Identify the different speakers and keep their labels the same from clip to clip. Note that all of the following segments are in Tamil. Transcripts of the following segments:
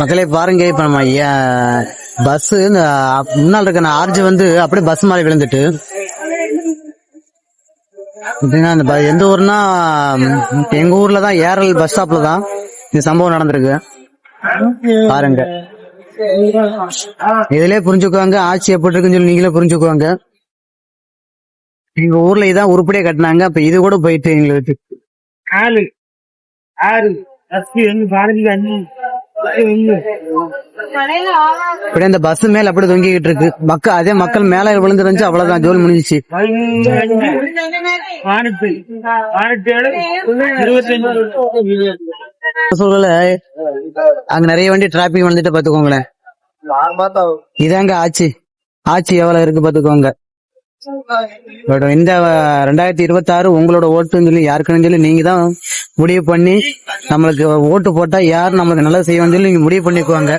Speaker 1: மக்களே பாருங்க இப்ப நம்ம பஸ் இந்த முன்னால் இருக்க ஆர்ஜி வந்து அப்படியே பஸ் மாதிரி விழுந்துட்டு. எப்படின்னா இந்த எந்த ஊர்னா எங்க ஊர்ல தான் ஏரல் பஸ் ஸ்டாப்ல தான் இந்த சம்பவம் நடந்திருக்கு. பாருங்க. இதுலயே புரிஞ்சுக்குவாங்க ஆட்சி எப்படி இருக்குன்னு சொல்லி நீங்களே புரிஞ்சுக்குவாங்க. எங்க ஊர்ல இதான் உருப்படியா கட்டினாங்க அப்ப இது கூட போயிட்டு எங்களுக்கு.
Speaker 2: நாலு ஆறு. பத்து
Speaker 1: அப்படியே அந்த பஸ் மேல அப்படியே தொங்கிக்கிட்டு இருக்கு. மக்கள் அதே மக்கள் மேல விழுந்துருந்துச்சு அவ்வளவுதான். ஜோல் முடிஞ்சிச்சு. சூழல அங்க நிறைய வண்டி டிராபிக் வந்துட்டு பாத்துக்கோங்களேன். இதாங்க ஆட்சி ஆட்சி எவ்வளவு இருக்கு பாத்துக்கோங்க. மேடம் இந்த ரெண்டாயிரத்தி இருபத்தி ஆறு உங்களோட ஓட்டுன்னு சொல்லி யாருக்குன்னு சொல்லி நீங்க தான் முடிவு பண்ணி நம்மளுக்கு ஓட்டு போட்டா யார் நம்மளுக்கு நல்லது செய்வோம்னு சொல்லி நீங்க முடிவு பண்ணிக்குவாங்க.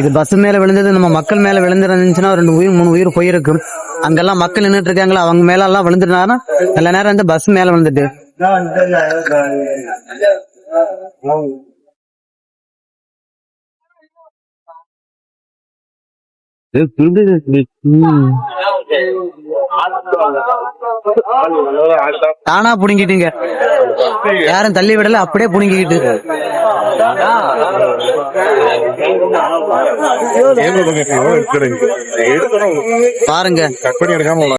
Speaker 1: இது பஸ் மேல விழுந்தது நம்ம மக்கள் மேல விழுந்துருந்துச்சுன்னா ரெண்டு உயிர் மூணு உயிர் போயிருக்கும். அங்கெல்லாம் மக்கள் நின்றுட்டு இருக்காங்களா? அவங்க மேல எல்லாம் விழுந்துட்டாங்கன்னா நல்ல நேரம் வந்து பஸ் மேல விழுந்துட்டு. தானா புடுங்கிட்டீங்க. யாரும் தள்ளி விடல அப்படியே புடுங்கிக்கிட்டு. பாருங்க.
Speaker 3: கட் பண்ணி எடுக்காம